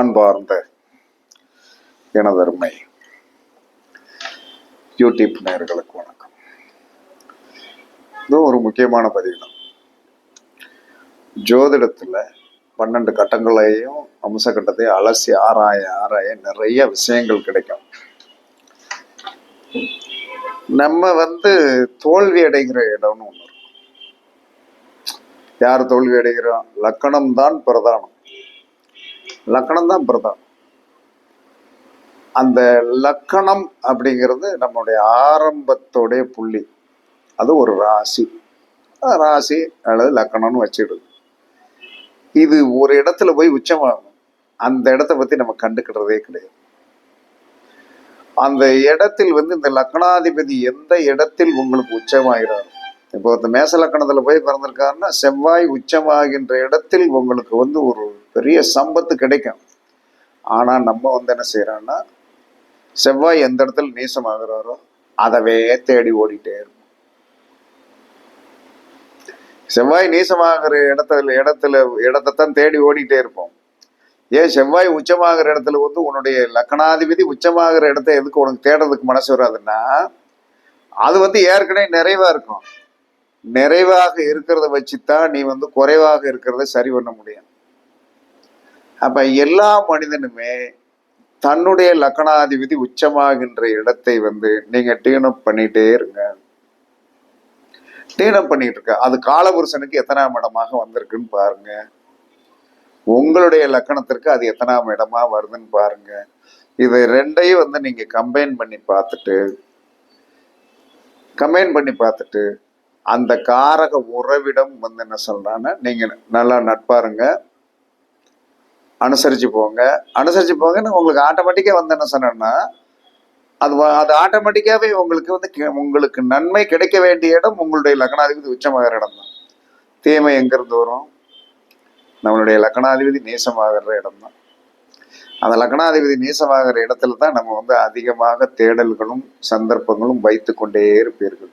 அன்பார்ந்த எனதருமை யூடியூப் நேர்களுக்கு வணக்கம். இது ஒரு முக்கியமான பதிவு. தான் ஜோதிடத்தில் பன்னெண்டு கட்டங்களையும் அம்ச கட்டத்தையும் அலசி ஆராய ஆராய நிறைய விஷயங்கள் கிடைக்கும். நம்ம வந்து தோல்வி அடைகிற இடம்னு ஒன்று இருக்கும். யார் தோல்வி அடைகிறோம் லக்கணம் தான் பிரதானம். லக்கணம் தான் பிரதம். அந்த லக்கணம் அப்படிங்கிறது நம்மளுடைய ஆரம்பத்தோடைய புள்ளி. அது ஒரு ராசி. ராசி அல்லது லக்கணம்னு வச்சுடுது இது ஒரு இடத்துல போய் உச்சமாகும் அந்த இடத்த பற்றி நம்ம கண்டுக்கிடுறதே கிடையாது. அந்த இடத்தில் வந்து இந்த லக்னாதிபதி எந்த இடத்தில் உங்களுக்கு உச்சமாகிறார்? இப்போ ஒருத்த மேச லக்கணத்தில் போய் பிறந்திருக்காருன்னா செவ்வாய் உச்சமாகின்ற இடத்தில் உங்களுக்கு வந்து ஒரு பெரிய சம்பத்து கிடைக்கும். ஆனால் நம்ம வந்து என்ன செய்கிறோன்னா செவ்வாய் எந்த இடத்துல நீசமாகிறாரோ அதவே தேடி ஓடிட்டே இருக்கும். செவ்வாய் நீசமாகிற இடத்துல இடத்துல இடத்தைத்தான் தேடி ஓடிட்டே இருப்போம். ஏன்? செவ்வாய் உச்சமாகிற இடத்துல வந்து உன்னுடைய லக்கணாதிபதி உச்சமாகிற இடத்த எதுக்கு உனக்கு தேடுறதுக்கு மனசு வராதுன்னா அது வந்து ஏற்கனவே நிறைவா இருக்கும். நிறைவாக இருக்கிறத வச்சுத்தான் நீ வந்து குறைவாக இருக்கிறத சரி பண்ண முடியும். அப்ப எல்லா மனிதனுமே தன்னுடைய லக்கணாதிபதி உச்சமாகின்ற இடத்தை வந்து நீங்க டீனப் பண்ணிட்டே இருங்க. டீனப் பண்ணிட்டு இருக்க. அது காலபுருஷனுக்கு எத்தனாம் இடமாக வந்திருக்குன்னு பாருங்க. உங்களுடைய லக்கணத்திற்கு அது எத்தனாம் இடமா வருதுன்னு பாருங்க. இது ரெண்டையும் வந்து நீங்க கம்பைன் பண்ணி பார்த்துட்டு கம்பைன் பண்ணி பார்த்துட்டு அந்த காரக உறவிடம் வந்து என்ன சொல்கிறான்னா நீங்க நல்லா நட்பாருங்க. அனுசரிச்சு போங்க. அனுசரிச்சு போங்கன்னு உங்களுக்கு ஆட்டோமேட்டிக்காக வந்து என்ன சொன்னேன்னா அது அது ஆட்டோமேட்டிக்காகவே உங்களுக்கு வந்து உங்களுக்கு நன்மை கிடைக்க வேண்டிய இடம் உங்களுடைய லக்னாதிபதி உச்சமாகிற இடம் தான். தீமை எங்கேருந்து வரும்? நம்மளுடைய லக்னாதிபதி நேசமாகிற இடம் தான். அந்த லக்னாதிபதி நேசமாகிற இடத்துல தான் நம்ம வந்து அதிகமாக தேடல்களும் சந்தர்ப்பங்களும் வைத்து கொண்டே இருப்பீர்கள்.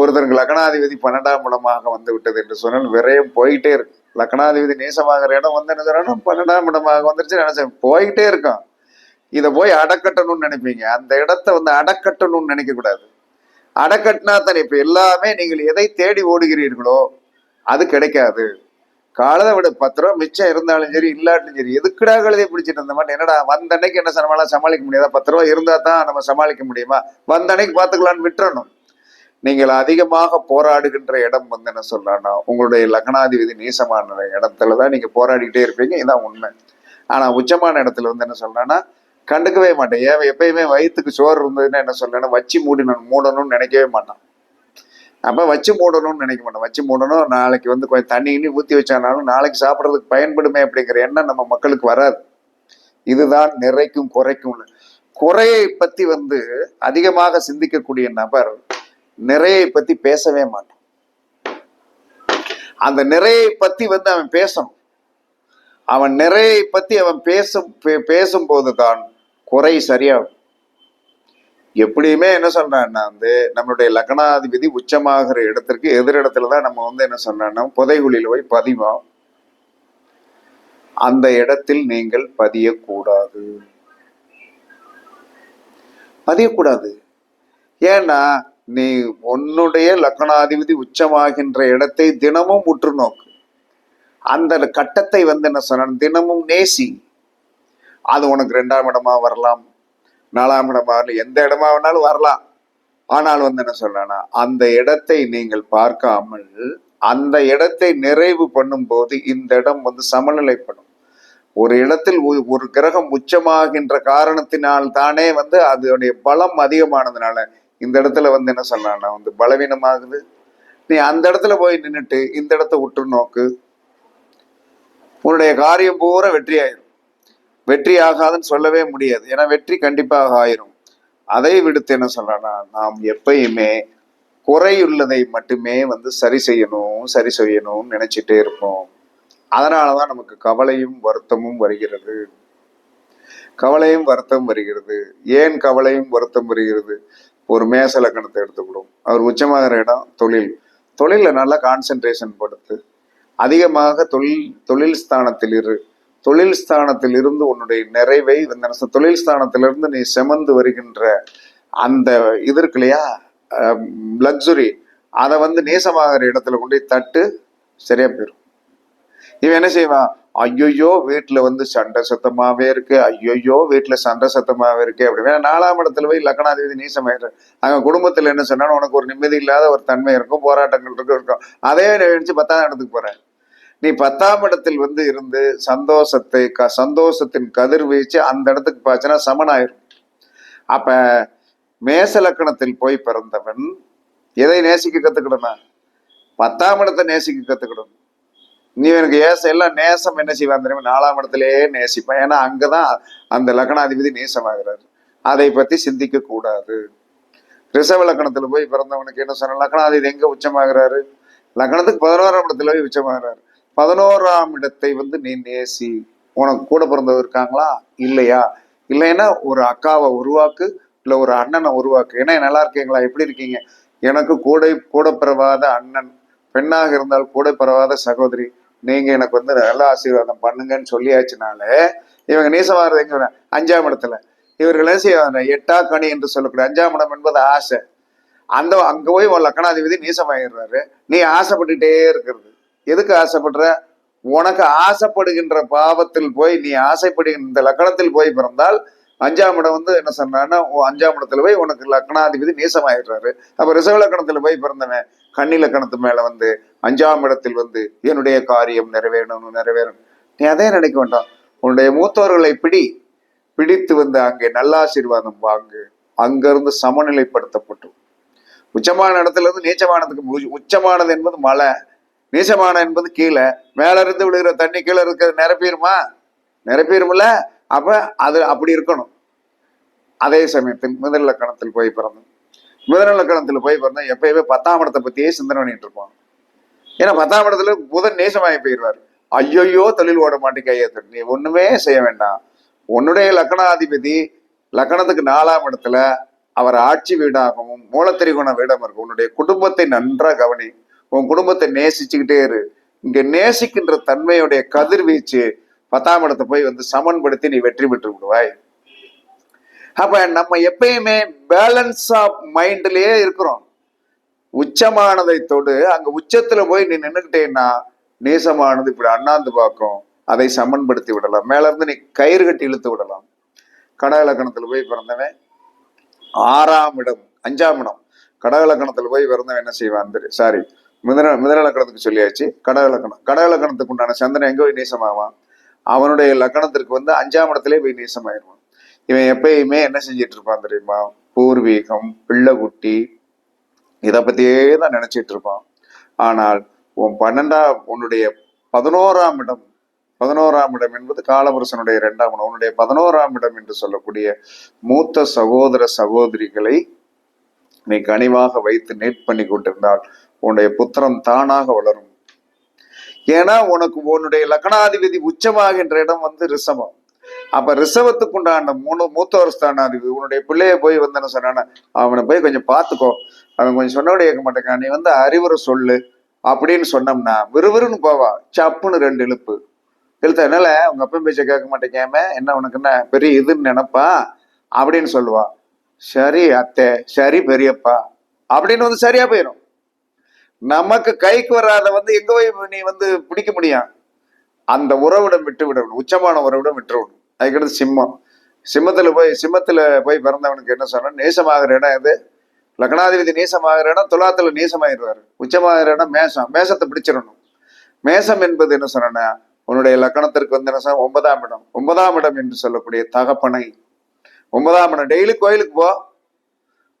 ஒருத்தருக்கு லக்னாதிபதி பன்னெண்டாம் மூலமாக வந்து விட்டது என்று சொன்னால் விரயம் போயிட்டே இருக்கு லக்னாதிபதி நேசமாகிற இடம் வந்து என்ன சொன்னா பன்னெண்டாம் இடமாக வந்துருச்சு நினைச்சேன். போயிட்டே இருக்கும் இதை போய் அடக்கட்டணும்னு நினைப்பீங்க. அந்த இடத்த வந்து அடக்கட்டணும்னு நினைக்க கூடாது அடக்கட்டினா தானே இப்போ எல்லாமே நீங்கள் எதை தேடி ஓடுகிறீர்களோ அது கிடைக்காது. காலதை விட பத்து ரூபா மிச்சம் இருந்தாலும் சரி இல்லாட்டிலும் சரி எதுக்குடா கழுதை பிடிச்சிட்டு இருந்த மாதிரி? என்னடா வந்த அன்னைக்கு என்ன சமாளம் சமாளிக்க முடியாதா? பத்து ரூபா இருந்தா தான் நம்ம சமாளிக்க முடியுமா? வந்த அன்னைக்கு பார்த்துக்கலான்னு விட்டுறணும். நீங்கள் அதிகமாக போராடுகின்ற இடம் வந்து என்ன சொல்லலாம்னா உங்களுடைய லக்னாதிபதி நீசமான இடத்துல தான் நீங்கள் போராடிக்கிட்டே இருப்பீங்க. இதான் உண்மை. ஆனால் உச்சமான இடத்துல வந்து என்ன சொல்றேன்னா கண்டுக்கவே மாட்டேன். ஏன் எப்பயுமே வயிற்றுக்கு சோறு இருந்ததுன்னா என்ன சொல்றேன்னா வச்சு மூடினு மூடணும்னு நினைக்கவே மாட்டான். அப்போ வச்சு மூடணும்னு நினைக்க மாட்டோம் வச்சு மூடணும் நாளைக்கு வந்து கொஞ்சம் தண்ணி கிண்ணி ஊற்றி வச்சானாலும் நாளைக்கு சாப்பிட்றதுக்கு பயன்படுமே அப்படிங்கிற எண்ணம் நம்ம மக்களுக்கு வராது. இதுதான் நிறைக்கும் குறைக்கும் குறையை பற்றி வந்து அதிகமாக சிந்திக்கக்கூடிய நபர் நிறையை பத்தி பேசவே மாட்டான். அந்த நிறையை பத்தி வந்து அவன் பேசணும். அவன் நிறையை பத்தி அவன் பேசும் பே- பேசும்போது தான் குறை சரியாகும். எப்படியுமே என்ன சொல்றான்னா வந்து நம்மளுடைய லக்னாதிபதி உச்சமாகிற இடத்திற்கு எதிரிடத்துல தான் நம்ம வந்து என்ன சொல்றோம்னா புதைகுழியில் போய் பதிவோம். அந்த இடத்தில் நீங்கள் பதியக்கூடாது. பதியக்கூடாது. ஏன்னா நீ உன்னுடைய லக்னாதிபதி உச்சமாகின்ற இடத்தை தினமும் உற்று நோக்கு. அந்த கட்டத்தை வந்து என்ன சொன்ன தினமும் நேசி. அது உனக்கு ரெண்டாம் இடமா வரலாம் நாலாம் இடமா வரலாம் எந்த இடமா வேணாலும் வரலாம். ஆனால் வந்து என்ன சொல்லனா அந்த இடத்தை நீங்கள் பார்க்காமல் அந்த இடத்தை நிறைவு பண்ணும்போது இந்த இடம் வந்து சமநிலைப்படும். ஒரு இடத்தில் ஒரு ஒரு கிரகம் உச்சமாகின்ற காரணத்தினால் தானே வந்து அதனுடைய பலம் அதிகமானதுனால இந்த இடத்துல வந்து என்ன சொல்லலாம்னா வந்து பலவீனமாகுது. நீ அந்த இடத்துல போய் நின்னுட்டு இந்த இடத்த உற்று நோக்கு. உன்னுடைய காரியம் பூரா வெற்றி ஆயிரும் வெற்றி ஆகாதுன்னு சொல்லவே முடியாது. ஏன்னா வெற்றி கண்டிப்பாக ஆயிரும். அதை விடுத்து என்ன சொல்றேன்னா நாம் எப்பயுமே குறையுள்ளதை மட்டுமே வந்து சரி செய்யணும் சரி செய்யணும்னு நினைச்சிட்டே இருப்போம். அதனாலதான் நமக்கு கவலையும் வருத்தமும் வருகிறது. கவலையும் வருத்தம் வருகிறது. ஏன் கவலையும் வருத்தம் வருகிறது? ஒரு மேச லக்கணத்தை எடுத்துக்கிடும். அவர் உச்சமாகிற இடம் தொழில். தொழிலில் நல்லா கான்சென்ட்ரேஷன் படுத்து அதிகமாக தொழில் தொழில் ஸ்தானத்தில் இரு. தொழில் ஸ்தானத்தில் இருந்து உன்னுடைய நிறைவை இந்த தொழில் ஸ்தானத்திலிருந்து நீ செமந்து வருகின்ற அந்த இது இருக்கு இல்லையா? லக்ஸுரி அதை வந்து நேசமாகிற இடத்துல கொண்டு போய் தட்டு சரியா போயிடும் இவன் என்ன செய்வான்? ஐயோயோ வீட்டுல வந்து சண்டை சத்தமாவே இருக்கு. ஐயோயோ வீட்டுல சண்டை சத்தமாவே இருக்கு அப்படி வேணா நாலாம் இடத்துல போய் லக்னாதிபதி நீசமாயிரு அங்க குடும்பத்துல என்ன சொன்னாலும் உனக்கு ஒரு நிம்மதி இல்லாத ஒரு தன்மை இருக்கும். போராட்டங்கள் இருக்கும் இருக்கும். அதே நினைச்சு பத்தாம் இடத்துக்கு போறேன் நீ பத்தாம் இடத்தில் வந்து இருந்து சந்தோஷத்தை க சந்தோஷத்தின் கதிர்வீச்சு அந்த இடத்துக்கு பாய்ச்சினா சமனாயிரும். அப்ப மேச லக்கணத்தில் போய் பிறந்தவன் எதை நேசிக்க கத்துக்கிடணும் பத்தாம் இடத்தை நேசிக்க கத்துக்கிடணும் நீ எனக்கு ஏச எல்லாம் நேசம் என்ன செய்வான் தெரியுமா? நாலாம் இடத்துலயே நேசிப்பான். ஏன்னா அங்கதான் அந்த லக்னாதிபதி நேசமாகிறாரு. அதை பத்தி சிந்திக்க கூடாது. ரிசவ லக்கணத்துல போய் பிறந்தவனுக்கு என்ன சொன்ன லக்னாதிபதி எங்க உச்சமாகிறாரு? லக்னத்துக்கு பதினோராம் இடத்துல போய் உச்சமாகிறாரு. பதினோராம் இடத்தை வந்து நீ நேசி. உனக்கு கூட பிறந்தவர் இருக்காங்களா? இல்லையா? இல்லைன்னா ஒரு அக்காவை உருவாக்கு இல்ல ஒரு அண்ணனை உருவாக்கு. ஏன்னா நல்லா இருக்கீங்களா? எப்படி இருக்கீங்க? எனக்கு கூட கூட பிறவாத அண்ணன் பெண்ணாக இருந்தால் கூட பிறவாத சகோதரி. நீங்க எனக்கு வந்து நல்ல ஆசீர்வாதம் பண்ணுங்கன்னு சொல்லியாச்சுனாலே இவங்க நீசமாகிறது எங்க அஞ்சாம் இடத்துல. இவர்கள் என்ன செய்வாங்க? எட்டா கனி என்று சொல்லக்கூடிய அஞ்சாம் இடம் என்பது ஆசை. அந்த அங்க போய் உன் லக்கணாதிபதி நீசமாயிடுறாரு. நீ ஆசைப்பட்டுட்டே இருக்கிறது. எதுக்கு ஆசைப்படுற? உனக்கு ஆசைப்படுகின்ற பாவத்தில் போய் நீ ஆசைப்படுகின்ற இந்த லக்கணத்தில் போய் பிறந்தால் அஞ்சாம் இடம் வந்து என்ன சொன்னான்னா அஞ்சாம் இடத்துல போய் உனக்கு லக்னாதிபதி நீசமாயிடுறாரு. அப்ப ரிசவ லக்கணத்துல போய் பிறந்தவன் கன்னி லக்கணத்து மேல வந்து அஞ்சாம் இடத்தில் வந்து என்னுடைய காரியம் நிறைவேறணும் நிறைவேறணும். நீ அதே நினைக்க வேண்டாம். உன்னுடைய மூத்தோர்களை பிடி பிடித்து வந்து அங்கே நல்லாசீர்வாதம் வாங்கு. அங்கிருந்து சமநிலைப்படுத்தப்பட்டு. உச்சமான இடத்துல இருந்து நீச்சமானதுக்கு உச்சமானது என்பது மலை. நீச்சமான என்பது கீழே. மேல இருந்து விழுகிற தண்ணி கீழே இருக்கிறது நிரப்பிடுமா? நிரப்பிடும்ல. அப்ப அது அப்படி இருக்கணும். அதே சமயத்தில் முதல் லக்கணத்தில் போய் பிறந்தோம் முதல் லக்கணத்தில் போய் பிறந்தோம் எப்பயுமே பத்தாம் இடத்தை பத்தியே சிந்தனை பண்ணிட்டு இருப்போம். ஏன்னா பத்தாம் இடத்துல புதன் நேசமாகி போயிடுவார். ஐயோயோ தொழில் ஓட மாட்டேங்க ஐயா. நீ ஒண்ணுமே செய்ய வேண்டாம். உன்னுடைய லக்கணாதிபதி லக்கணத்துக்கு நாலாம் இடத்துல அவர் ஆட்சி வீடாகவும் மூலத்திரிகுண வீடம் இருக்கும். உன்னுடைய குடும்பத்தை நன்றாக கவனி. உன் குடும்பத்தை நேசிச்சுக்கிட்டே இரு. இங்க நேசிக்கின்ற தன்மையுடைய கதிர்வீச்சு பத்தாம் இடத்தை போய் வந்து சமன்படுத்தி நீ வெற்றி பெற்று விடுவாய். அப்ப நம்ம எப்பயுமே பேலன்ஸ் ஆஃப் மைண்ட்லயே இருக்கிறோம். உச்சமானதை தொடு அங்க உச்சத்துல போய் நீ நின்னுக்கிட்டேன்னா நேசமானது இப்படி அண்ணாந்து பார்க்கும். அதை சமன்படுத்தி விடலாம். மேல இருந்து நீ கயிறு கட்டி இழுத்து விடலாம். கடகலக்கணத்துல போய் பிறந்தவன் ஆறாம் இடம் அஞ்சாம் இடம். கடகலக்கணத்துல போய் பிறந்தவன் என்ன செய்வான்? சாரி மிதன மிதனலக்கணத்துக்கு சொல்லியாச்சு. கடகலக்கணம் கடகலக்கணத்துக்கு உண்டான சந்திரன் எங்க போய் நேசமாவான்? அவனுடைய லக்கணத்திற்கு வந்து அஞ்சாம் இடத்திலே போய் நேசமாயிருவான் இவன் எப்பயுமே என்ன செஞ்சிட்டு இருப்பான் தெரியுமா? பூர்வீகம் பிள்ளைக்குட்டி இதை பத்தியே தான் நினைச்சிட்டு இருப்பான் ஆனால் உன் பன்னெண்டாம் உன்னுடைய பதினோராம் இடம் பதினோராம் இடம் என்பது காலபுருஷனுடைய இரண்டாம் இடம். உன்னுடைய பதினோராம் இடம் என்று சொல்லக்கூடிய மூத்த சகோதர சகோதரிகளை நீ கனிவாக வைத்து நேட் பண்ணி கொண்டிருந்தால் உன்னுடைய புத்திரம் தானாக வளரும். ஏன்னா உனக்கு உன்னுடைய லக்னாதிபதி உச்சமாகின்ற இடம் வந்து ரிசவம் அப்ப ரிசவத்துக்குண்டான மூணு மூத்தவர் ஸ்தானாதிபதி உன்னுடைய பிள்ளைய போய் வந்து என்ன சொன்னான அவனை போய் கொஞ்சம் பார்த்துக்கோ. அவன் கொஞ்சம் சொன்னோட கேட்க மாட்டேங்கான் நீ வந்து அறிவுரை சொல்லு அப்படின்னு சொன்னோம்னா விறுவிறுன்னு போவா. சப்புன்னு ரெண்டு இழுப்பு. இழுத்த என்னால? உங்க அப்பன் பேச்ச கேட்க மாட்டேங்காம என்ன உனக்கு என்ன பெரிய இதுன்னு நினைப்பா? அப்படின்னு சொல்லுவா. சரி அத்தை சரி பெரியப்பா. அப்படின்னு வந்து சரியா போயிடும் நமக்கு கைக்கு வராத வந்து எங்க போய் நீ வந்து பிடிக்க முடியும்? அந்த உறவிடம் விட்டு விடணும். உச்சமான உறவிடம் விட்டுவிடணும் அதுக்கடுத்து சிம்மம். சிம்மத்துல போய் சிம்மத்துல போய் பிறந்தவனுக்கு என்ன சொன்னா நேசமாகிற இடம் எது? லக்னாதிபதி நேசமாகிற துலாத்துல நேசமாயிருவாரு. உச்சமாகிறனா மேசம் மேசத்தை பிடிச்சிடணும். மேசம் என்பது என்ன சொன்னா உன்னுடைய லக்கணத்திற்கு வந்து என்ன சொன்னா ஒன்பதாம் இடம். ஒன்பதாம் இடம் என்று சொல்லக்கூடிய தகப்பனை. ஒன்பதாம் இடம். டெய்லி கோயிலுக்கு போ.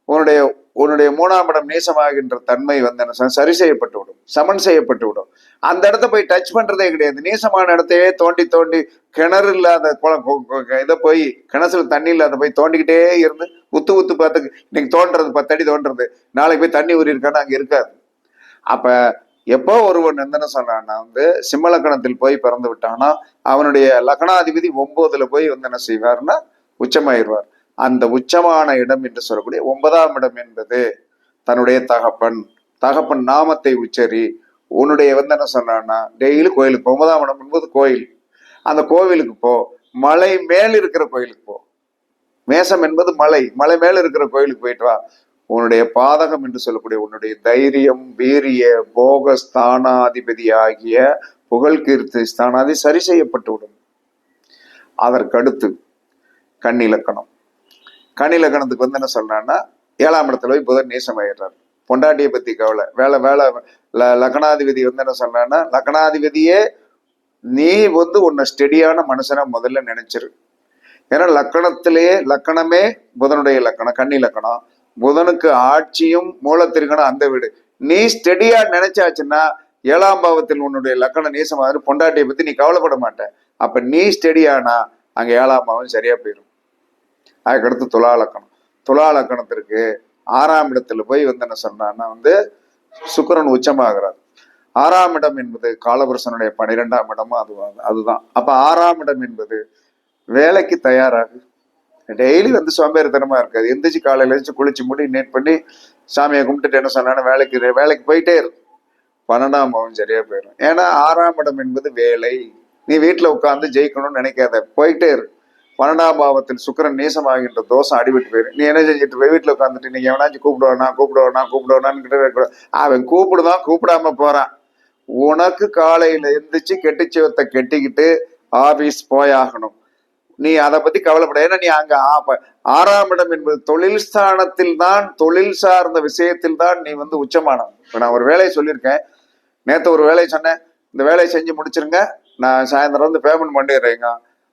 உன்னுடைய உன்னுடைய மூணாம் இடம் நேசமாகின்ற தன்மை வந்து என்ன சரி செய்யப்பட்டு விடும். சமன் செய்யப்பட்டு விடும். அந்த இடத்த போய் டச் பண்றதே கிடையாது. நேசமான இடத்தையே தோண்டி தோண்டி கிணறு இல்லாத இதை போய் கிணத்துல தண்ணி இல்லாத போய் தோண்டிக்கிட்டே இருந்து உத்து உத்து பார்த்து இன்னைக்கு தோன்றது பத்து அடி தோன்றது. நாளைக்கு போய் தண்ணி ஊறி இருக்கான்னு இருக்காது. அப்போ எப்போ ஒருவன் என்ன சொன்னான்னா வந்து சிம்மலக்கணத்தில் போய் பிறந்து விட்டான்னா அவனுடைய லக்னாதிபதி ஒன்பதுல போய் வந்து என்ன செய்வார்னா உச்சமாயிடுவார். அந்த உச்சமான இடம் என்று சொல்லக்கூடிய ஒன்பதாம் இடம் என்பது தன்னுடைய தகப்பன். தகப்பன் நாமத்தை உச்சரி உன்னுடைய வந்து என்ன சொன்னான்னா டெய்லி கோயிலுக்கு ஒன்பதாம் இடம் என்பது கோயில். அந்த கோவிலுக்கு போ. மலை மேல் இருக்கிற கோயிலுக்கு போ. மேசம் என்பது மலை. மலை மேல இருக்கிற கோயிலுக்கு போயிட்டு வா. உன்னுடைய பாதகம் என்று சொல்லக்கூடிய உன்னுடைய தைரியம் வீரிய போக ஸ்தானாதிபதி ஆகிய புகழ் கீர்த்தி ஸ்தானாதி சரி செய்யப்பட்டு விடும். அதற்கடுத்து கண்ணிலக்கணம் கண்ணிலக்கணத்துக்கு வந்து என்ன சொல்றான்னா ஏழாம் இடத்துல போய் புதன் நேசமாயிடுறாரு பொண்டாட்டியை பத்தி கவலை. வேலை வேலை ல- லக்னாதிபதி வந்து என்ன சொல்றான்னா லக்னாதிபதியே நீ வந்து உன்னை ஸ்டெடியான மனுஷனை முதல்ல நினைச்சிரு. ஏன்னா லக்கணத்திலேயே லக்கணமே புதனுடைய லக்கணம் கன்னி லக்கணம். புதனுக்கு ஆட்சியும் மூலத்திருக்கணும் அந்த வீடு. நீ ஸ்டெடியா நினைச்சாச்சுன்னா ஏழாம் பாவத்தில் உன்னுடைய லக்கணம் நீசமாக பொண்டாட்டியை பத்தி நீ கவலைப்பட மாட்டேன் அப்ப நீ ஸ்டெடியானா அங்க ஏழாம் பாவம் சரியா போயிடும் அதுக்கடுத்து துலா லக்கணம். துலா லக்கணத்திற்கு ஆறாம் இடத்துல போய் வந்து என்ன சொன்னான்னா வந்து சுக்கரன் உச்சமாகிறார். ஆறாம் இடம் என்பது காலபுருஷனுடைய பன்னிரெண்டாம் இடமும் அது அதுதான். அப்ப ஆறாம் இடம் என்பது வேலைக்கு தயாராகு. டெய்லி வந்து சோம்பேறித்தனமா இருக்காது. எந்திரிச்சு காலையில எழுந்து குளிச்சு முடி நேட் பண்ணி சாமியை கும்பிட்டுட்டு என்ன சொன்னாலும் வேலைக்கு வேலைக்கு போயிட்டே இருக்கும் பன்னெண்டாம் பாவம் சரியா போயிடும். ஏன்னா ஆறாம் இடம் என்பது வேலை. நீ வீட்டுல உட்காந்து ஜெயிக்கணும்னு நினைக்காத. போயிட்டே இரு. பன்னெண்டாம் பாவத்தில் சுக்கிரன் நேசமாகின்ற தோசம் அடிபட்டு போயிடும். நீ என்ன செஞ்சுட்டு போய் வீட்டுல உட்காந்துட்டு நீங்க எவனாச்சும் கூப்பிடுவானா கூப்பிடுவானா கூப்பிடுவானான்னு கிட்ட அவன் கூப்பிடுதான் கூப்பிடாம போறான். உனக்கு காலையில எந்திரிச்சு கெட்டிச்சுவத்தை கெட்டிக்கிட்டு ஆபீஸ் போயாகணும். நீ அதை பத்தி கவலைப்பட ஏன்னா நீ அங்க ஆறாம் இடம் என்பது தொழில் ஸ்தானத்தில் தான் தொழில் சார்ந்த விஷயத்தில் தான் நீ வந்து உச்சமானவன். இப்ப நான் ஒரு வேலையை சொல்லியிருக்கேன். நேத்து ஒரு வேலையை சொன்னேன். இந்த வேலையை செஞ்சு முடிச்சிருங்க. நான் சாயந்தரம் வந்து பேமெண்ட் பண்ணிடுறேங்க.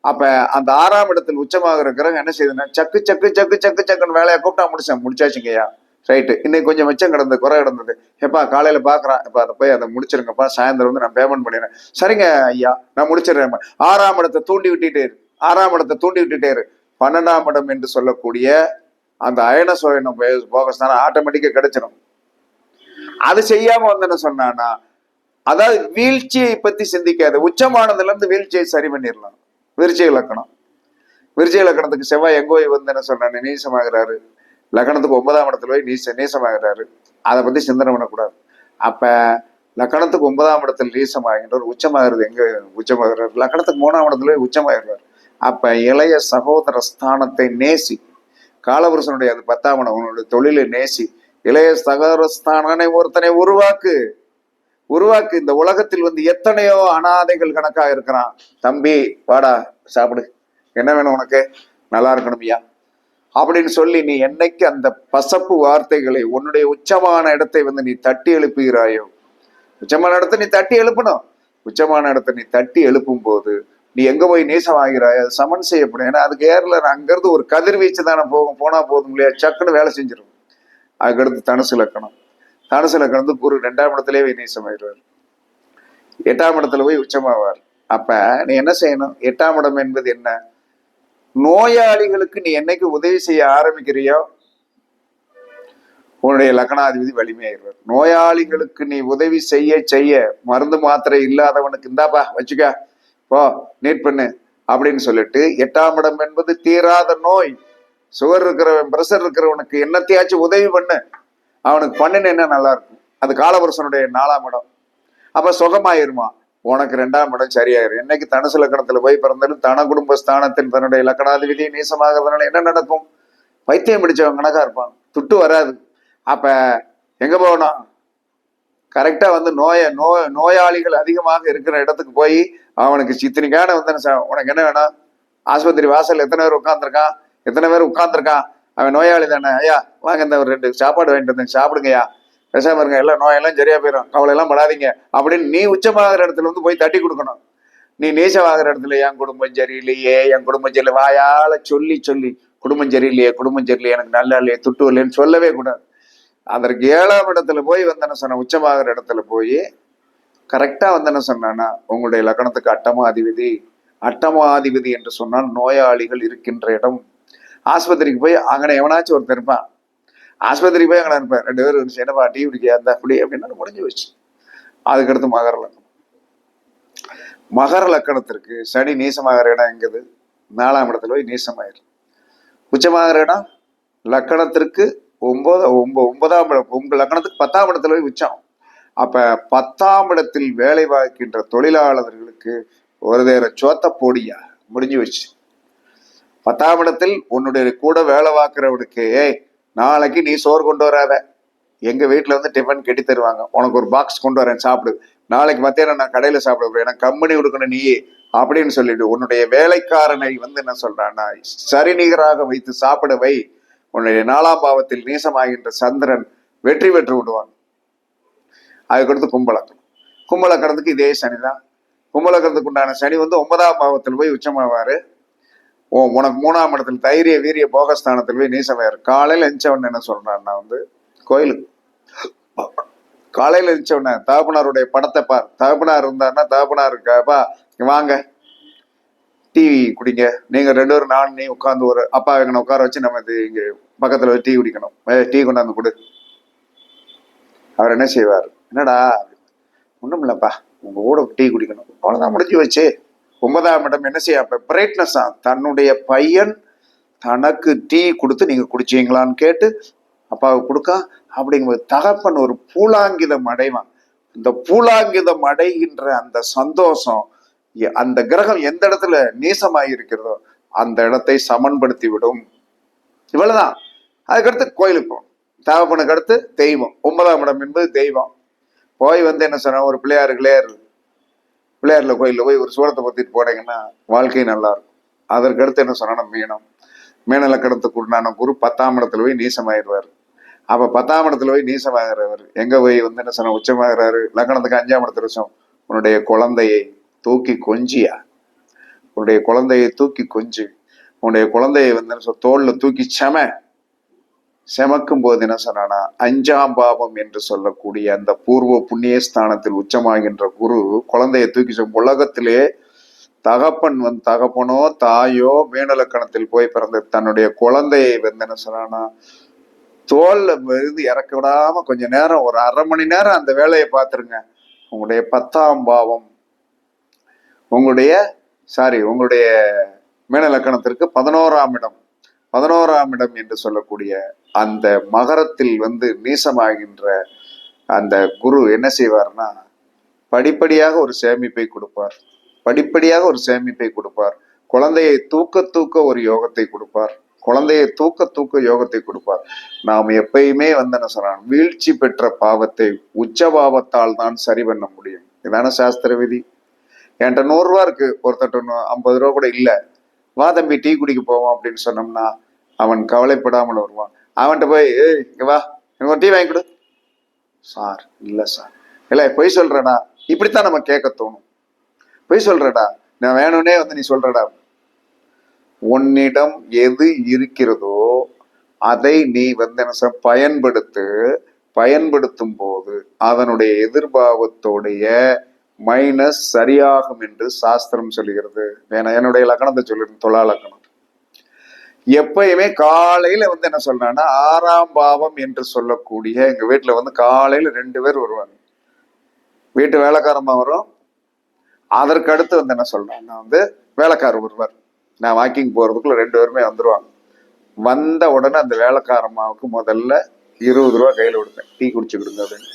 அப்ப அந்த ஆறாம் இடத்தில் உச்சமாக இருக்கிறவங்க என்ன செய்யுதுன்னா சக்கு சக்கு சக்கு சக்கு சக்குன்னு வேலையை கூப்பிட்டா முடிச்சேன். முடிச்சாச்சுங்கய்யா ரைட்டு இன்னைக்கு கொஞ்சம் மிச்சம் கிடந்தது குறை கிடந்தது. எப்பா காலையில பாக்குறான். இப்ப அதை போய் அதை முடிச்சிருங்கப்பா. சாயந்தரம் வந்து நான் பேமெண்ட் பண்ணிடுறேன். சரிங்க ஐயா நான் முடிச்சிடுறேன் ஆறாம் இடத்தை தூண்டி விட்டுட்டே இருக்கு ஆறாம் இடத்தை தூண்டி விட்டுட்டே இரு பன்னெண்டாம் இடம் என்று சொல்லக்கூடிய அந்த அயன சோயனம் போகஸ்தானம் ஆட்டோமேட்டிக்கா கிடைச்சிடும் அது செய்யாம வந்து என்ன சொன்னான்னா அதாவது வீழ்ச்சியை பத்தி சிந்திக்காது. உச்சமானதுல இருந்து வீழ்ச்சியை சரி பண்ணிடலாம். விருச்சிக லக்கணம். விருச்சிக லக்கணத்துக்கு செவ்வாய் எங்கோய் வந்து என்ன சொல்றாரு நீசமாகிறாரு. லக்கணத்துக்கு ஒன்பதாம் இடத்துல போய் நீச நீசமாகிறாரு. அதை பத்தி சிந்தனை பண்ணக்கூடாது. அப்ப லக்கணத்துக்கு ஒன்பதாம் இடத்துல நீசமாகின்றவர் உச்சமாகிறது எங்க உச்சமாகிறார். லக்கணத்துக்கு மூணாம் இடத்துல போய் உச்சமாகிறார். அப்ப இளைய சகோதர ஸ்தானத்தை நேசி காலபுருஷனுடைய அது பத்தாம் உன்னுடைய தொழிலை நேசி இளைய சகோதர ஸ்தானனை ஒருத்தனை உருவாக்கு. உருவாக்கு. இந்த உலகத்தில் வந்து எத்தனையோ அனாதைகள் கணக்காக இருக்கிறான். தம்பி வாடா சாப்பிடு. என்ன வேணும் உனக்கு? நல்லா இருக்கணும்யா அப்படின்னு சொல்லி நீ என்னைக்கு அந்த பசப்பு வார்த்தைகளை உன்னுடைய உச்சமான இடத்தை வந்து நீ தட்டி எழுப்புகிறாயோ உச்சமான இடத்தை நீ தட்டி எழுப்பணும். உச்சமான இடத்தை நீ தட்டி எழுப்பும் போது நீ எங்க போய் நேசமாகிறாய் அது சமன் செய்யப்படும். ஏன்னா அதுக்கு ஏர்ல அங்கிருந்து ஒரு கதிர்வீச்சு தானே போகும். போனா போதும் இல்லையா? சக்குன்னு வேலை செஞ்சிடும் அதுக்கடுத்து தனுசு லக்கணம் தனுசு லக்கணத்து குரு ரெண்டாம் இடத்துலயே போய் நேசமாயிடுவார் எட்டாம் இடத்துல போய் உச்சமாவார். அப்ப நீ என்ன செய்யணும்? எட்டாம் இடம் என்பது என்ன? நோயாளிகளுக்கு நீ என்னைக்கு உதவி செய்ய ஆரம்பிக்கிறியோ உன்னுடைய லக்னாதிபதி வலிமையாயிருவார் நோயாளிகளுக்கு நீ உதவி செய்ய செய்ய மருந்து மாத்திரை இல்லாதவனுக்கு இந்தாப்பா வச்சுக்க. போ நீட் பண்ணு அப்படின்னு சொல்லிட்டு எட்டாம் இடம் என்பது தீராத நோய். சுகர் இருக்கிறவன் பிரஷர் இருக்கிறவனுக்கு என்னத்தையாச்சும் உதவி பண்ணு. அவனுக்கு பண்ணினேன்னா நல்லா இருக்கும்? அது காலபுருஷனுடைய நாலாம் இடம். அப்ப சுகமாயிருமா? உனக்கு ரெண்டாம் இடம் சரியாயிரும். என்னைக்கு தனுசு லக்கணத்துல போய் பிறந்தாலும் தன குடும்ப ஸ்தானத்தின் தன்னுடைய லக்கணாதிபதி நீசமாகிறதுனால என்ன நடக்கும்? பைத்தியம் பிடிச்சவன் கணக்கா இருப்பான். துட்டு வராது. அப்ப எங்க போகணும்? கரெக்டா வந்து நோய நோய் நோயாளிகள் அதிகமாக இருக்கிற இடத்துக்கு போய் அவனுக்கு சித்தினிக்கான வந்து உனக்கு என்ன வேணும்? ஆஸ்பத்திரி வாசல் எத்தனை பேர் உட்காந்துருக்கான் எத்தனை பேர் உட்காந்துருக்கான் அவன் நோயாளி தானே? ஐயா வாங்க இந்த ஒரு ரெண்டு சாப்பாடு வாங்கிட்டு வந்து சாப்பிடுங்கய்யா. பேசாம இருங்க எல்லாம் நோயெல்லாம் சரியா போயிடும் கவலை எல்லாம் படாதீங்க. அப்படின்னு நீ உச்சமாகிற இடத்துல வந்து போய் தட்டி கொடுக்கணும். நீ நேசமாகிற இடத்துல என் குடும்பம் சரியில்லையே என் குடும்பம் சரியில்லை வாயால சொல்லி சொல்லி குடும்பம் சரியில்லையே குடும்பம் சரியில்லையே எனக்கு நல்லா இல்லையே துட்டு இல்லையேன்னு சொல்லவே கூடாது. அதற்கு ஏழாம் இடத்துல போய் வந்து என்ன சொன்ன உச்சமாகிற இடத்துல போய் கரெக்டாக வந்து என்ன சொன்னான்னா உங்களுடைய லக்கணத்துக்கு அட்டமாதிபதி அட்டமாதிபதி என்று சொன்னால் நோயாளிகள் இருக்கின்ற இடம். ஆஸ்பத்திரிக்கு போய் அங்கே எவனாச்சும் ஒருத்தர் இருப்பான். ஆஸ்பத்திரிக்கு போய் அங்கே இருப்பேன். ரெண்டு பேரும் இருந்துச்சு என்னப்பா டீ குடிக்க அந்த அப்படி அப்படின்னு முடிஞ்சு வச்சு அதுக்கடுத்து மகர லக்கணம். மகர லக்கணத்திற்கு சனி நீசமாகிற இடம் எங்குது? நாலாம் இடத்துல போய் நீசமாயிரு. உச்சமாகிற இடம் லக்கணத்திற்கு ஒன்பது ஒன்ப ஒன்பதாம் இடம் உங்கள் லக்கணத்துக்கு பத்தாம் இடத்துல போய் உச்சம் அப்ப பத்தாம் இடத்தில் வேலை பார்க்கின்ற தொழிலாளர்களுக்கு ஒரு தேர சோத்த போடியா? முடிஞ்சு வச்சு பத்தாம் இடத்தில் உன்னுடைய கூட வேலை பார்க்கிறவனுக்கு ஏய் நாளைக்கு நீ சோறு கொண்டு வராத. எங்க வீட்டுல வந்து டிஃபன் கெட்டி தருவாங்க. உனக்கு ஒரு பாக்ஸ் கொண்டு வரேன் சாப்பிடு. நாளைக்கு மத்தியானம் நான் கடையில சாப்பிட போறேன். எனக்கு கம்பெனி கொடுக்கணும் நீ. அப்படின்னு சொல்லிட்டு உன்னுடைய வேலைக்காரனை வந்து என்ன சொல்றான்னா சரிநிகராக வைத்து சாப்பிட வை. உன்னுடைய நாலாம் பாவத்தில் நீசமாகின்ற சந்திரன் வெற்றி பெற்று விடுவான். அதுக்கடுத்து கும்பலக்கணம். கும்பலக்கணத்துக்கு இதே சனிதான். கும்பலக்கணத்துக்கு உண்டான சனி வந்து ஒன்பதாம் பாவத்தில் போய் உச்சமாவார். ஓ உனக்கு மூணாம் இடத்துல தைரிய வீரிய போகஸ்தானத்தில் போய் நீசமாயிரு. காலையில் எஞ்சவன் என்ன சொல்கிறான்னா வந்து கோயிலுக்கு. காலையில் எழுந்தவன தகப்பனாருடைய படத்தை பார். தகப்பனார் இருந்தாருன்னா தகப்பனார் இருக்காப்பா வாங்க. டீ குடிங்க. நீங்க ரெண்டு பேரும் நான் நீ உட்காந்து ஒரு அப்பா எங்கன உட்கார வச்சு நம்ம இது இங்க பக்கத்துல டீ குடிக்கணும். டீ கொண்டாந்து கொடு. அவர் என்ன செய்வார்? என்னடா ஒன்றும் இல்லைப்பா. உங்க கூட டீ குடிக்கணும். அவ்வளோதான் முடிஞ்சு வச்சு ஒன்பதாம் இடம் என்ன செய்ய? அப்ப பிரைட்னஸ் தன்னுடைய பையன் தனக்கு டீ கொடுத்து நீங்க குடிச்சீங்களான்னு கேட்டு அப்பாவுக்கு கொடுக்கா அப்படிங்கும்போது தகப்பன் ஒரு பூலாங்கிதம் அடைவான். இந்த பூலாங்கிதம் அடைகின்ற அந்த சந்தோஷம் அந்த கிரகம் எந்த இடத்துல நீசமாகி இருக்கிறதோ அந்த இடத்தை சமன்படுத்தி விடும் இவ்வளவுதான். அதுக்கடுத்து கோயிலுக்கு போகணும். தகப்பனுக்கு அடுத்து தெய்வம். ஒன்பதாம் இடம் என்பது தெய்வம். போய் வந்து என்ன சொன்ன ஒரு பிள்ளையார் கிளையர் பிள்ளையார்ல கோயிலில் போய் ஒரு சூரத்தை பத்திட்டு போனீங்கன்னா வாழ்க்கை நல்லா இருக்கும் அதற்கு அடுத்து என்ன சொன்னா மீனம். மீன லக்கணத்துக்கு உண்டான குரு பத்தாம் இடத்துல போய் நீசமாயிடுவார் அப்ப பத்தாம் இடத்துல போய் நீசமாகிறவர். எங்க போய் வந்து என்ன சொன்ன உச்சமாகிறாரு? லக்கணத்துக்கு அஞ்சாம் இடத்துல வருஷம் உன்னுடைய குழந்தையை தூக்கி கொஞ்சியா? உன்னுடைய குழந்தையை தூக்கி கொஞ்சு. உன்னுடைய குழந்தையை வந்து என்ன சொல் தோல்ல தூக்கி செம. செமக்கும் போது என்ன சொன்னானா அஞ்சாம் பாவம் என்று சொல்லக்கூடிய அந்த பூர்வ புண்ணிய ஸ்தானத்தில் உச்சமாகின்ற குரு குழந்தையை தூக்கி சொல்லும் உலகத்திலே தகப்பன் வந்து தகப்பனோ தாயோ மேனலக்கணத்தில் போய் பிறந்த தன்னுடைய குழந்தையை வந்து என்ன சொன்னானா தோல்ல இருந்து இறக்க விடாம கொஞ்ச நேரம் ஒரு அரை மணி நேரம் அந்த வேலையை பார்த்துருங்க. உங்களுடைய பத்தாம் பாவம் உங்களுடைய சாரி உங்களுடைய மேலக்கணத்திற்கு பதினோராம் இடம். பதினோராம் இடம் என்று சொல்லக்கூடிய அந்த மகரத்தில் வந்து நீசமாகின்ற அந்த குரு என்ன செய்வார்னா படிப்படியாக ஒரு சேமிப்பை கொடுப்பார். படிப்படியாக ஒரு சேமிப்பை கொடுப்பார். குழந்தையை தூக்க தூக்க ஒரு யோகத்தை கொடுப்பார். குழந்தையை தூக்க தூக்க யோகத்தை கொடுப்பார். நாம் எப்பயுமே வந்து என்ன சொல்றான் வீழ்ச்சி பெற்ற பாவத்தை உச்ச பாவத்தால் தான் சரி பண்ண முடியும். இதான சாஸ்திர விதி. என்கிட்ட நூறுரூவா இருக்கு ஒருத்தட்ட ஐம்பது ரூபா கூட இல்லை. வா தம்பி டீ குடிக்க போவோம் அப்படின்னு சொன்னோம்னா அவன் கவலைப்படாமல் வருவான். அவன்கிட்ட போய் ஏய் இங்க வா எனக்கு ஒரு டீ வாங்கி கொடு. சார் இல்லை சார். இல்லை பொய் சொல்றடா. இப்படித்தான் நம்ம கேட்க தோணும். பொய் சொல்றடா நான் வேணும்னே வந்து நீ சொல்றடா. உன்னிடம் எது இருக்கிறதோ அதை நீ வந்து என்ன பயன்படுத்து பயன்படுத்தும் போது அதனுடைய எதிர்பாவத்தோடைய மைனஸ் சரியாகும் என்று சாஸ்திரம் சொல்கிறது. வேணா என்னுடைய லக்கணத்தை சொல்லிருந்தேன் தொழா லக்கணம். எப்பயுமே காலையில வந்து என்ன சொல்றான்னா ஆறாம் பாவம் என்று சொல்லக்கூடிய எங்க வீட்டுல வந்து காலையில ரெண்டு பேர் வருவாங்க. வீட்டு வேலைக்காரமா வரும். அதற்கு அடுத்து வந்து என்ன சொல்றாங்கன்னா வந்து வேலைக்காரர் வருவார். நான் வாக்கிங் போறதுக்குள்ள ரெண்டு பேருமே வந்துருவாங்க. வந்த உடனே அந்த வேலைக்காரம்மாவுக்கு முதல்ல இருபது ரூபா கையில் கொடுப்பேன் டீ குடிச்சு கொடுங்க அப்படின்னு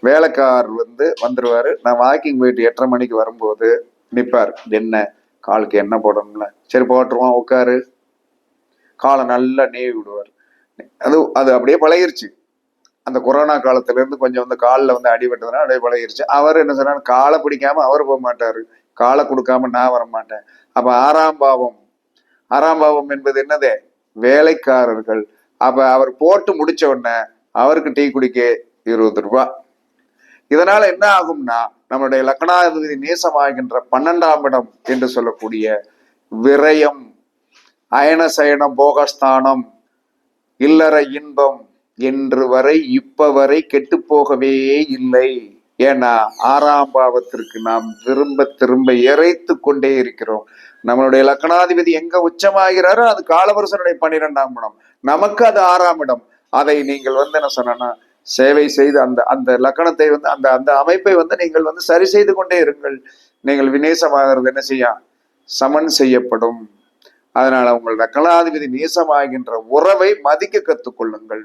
வேலைக்காரர் வந்து வந்துருவாரு. நான் வாக்கிங் போயிட்டு எட்டரை மணிக்கு வரும்போது நிற்பார் என்ன? காலுக்கு என்ன போடணும்ல. சரி போட்டுருவான் உட்காரு. காலை நல்லா நீவி விடுவார். அது அது அப்படியே பழகிருச்சு. அந்த கொரோனா காலத்துலேருந்து கொஞ்சம் வந்து காலில் வந்து அடிபட்டதுனால அப்படியே பழகிருச்சு. அவர் என்ன சொன்னார்? காலை பிடிக்காம அவர் போக மாட்டார். காலை கொடுக்காம நான் வர மாட்டேன். ஆறாம் பாவம். ஆறாம் பாவம் என்பது என்னதே? வேலைக்காரர்கள். அப்போ அவர் போட்டு முடிச்ச உடனே அவருக்கு டீ குடிக்க இருபது ரூபாய் இதனால என்ன ஆகும்னா நம்மளுடைய லக்னாதிபதி நேசமாகின்ற பன்னெண்டாம் இடம் என்று சொல்லக்கூடிய விரயம் அயன போகஸ்தானம் இல்லற இன்பம் என்று வரை இப்ப வரை கெட்டு போகவே இல்லை. ஏன்னா ஆறாம் பாவத்திற்கு நாம் திரும்ப திரும்ப இறைத்து கொண்டே இருக்கிறோம். நம்மளுடைய லக்னாதிபதி எங்க உச்சமாகிறாரோ அது காலவரசனுடைய பன்னிரெண்டாம் இடம். நமக்கு அது ஆறாம் இடம். அதை நீங்கள் வந்து என்ன சொன்னா சேவை செய்து அந்த அந்த லக்கணத்தை வந்து அந்த அந்த அமைப்பை வந்து நீங்கள் வந்து சரி செய்து கொண்டே இருங்கள். நீங்கள் விநேசமாகிறது என்ன செய்ய? சமன் செய்யப்படும். அதனால் உங்கள் லக்கணாதிபதி நேசமாகின்ற உறவை மதிக்க கற்றுக்கொள்ளுங்கள்.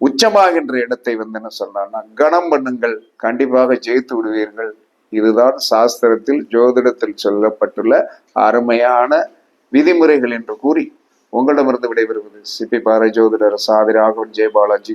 உச்சமாகின்ற இடத்தை வந்து என்ன சொல்றான்னா கணம் பண்ணுங்கள். கண்டிப்பாக ஜெயித்து விடுவீர்கள். இதுதான் சாஸ்திரத்தில் ஜோதிடத்தில் சொல்லப்பட்டுள்ள அருமையான விதிமுறைகள் என்று கூறி உங்களிடமிருந்து விடைபெறுவது சிபி பாறை ஜோதிடர் சாதி ராகவன் ஜெயபாலாஜி.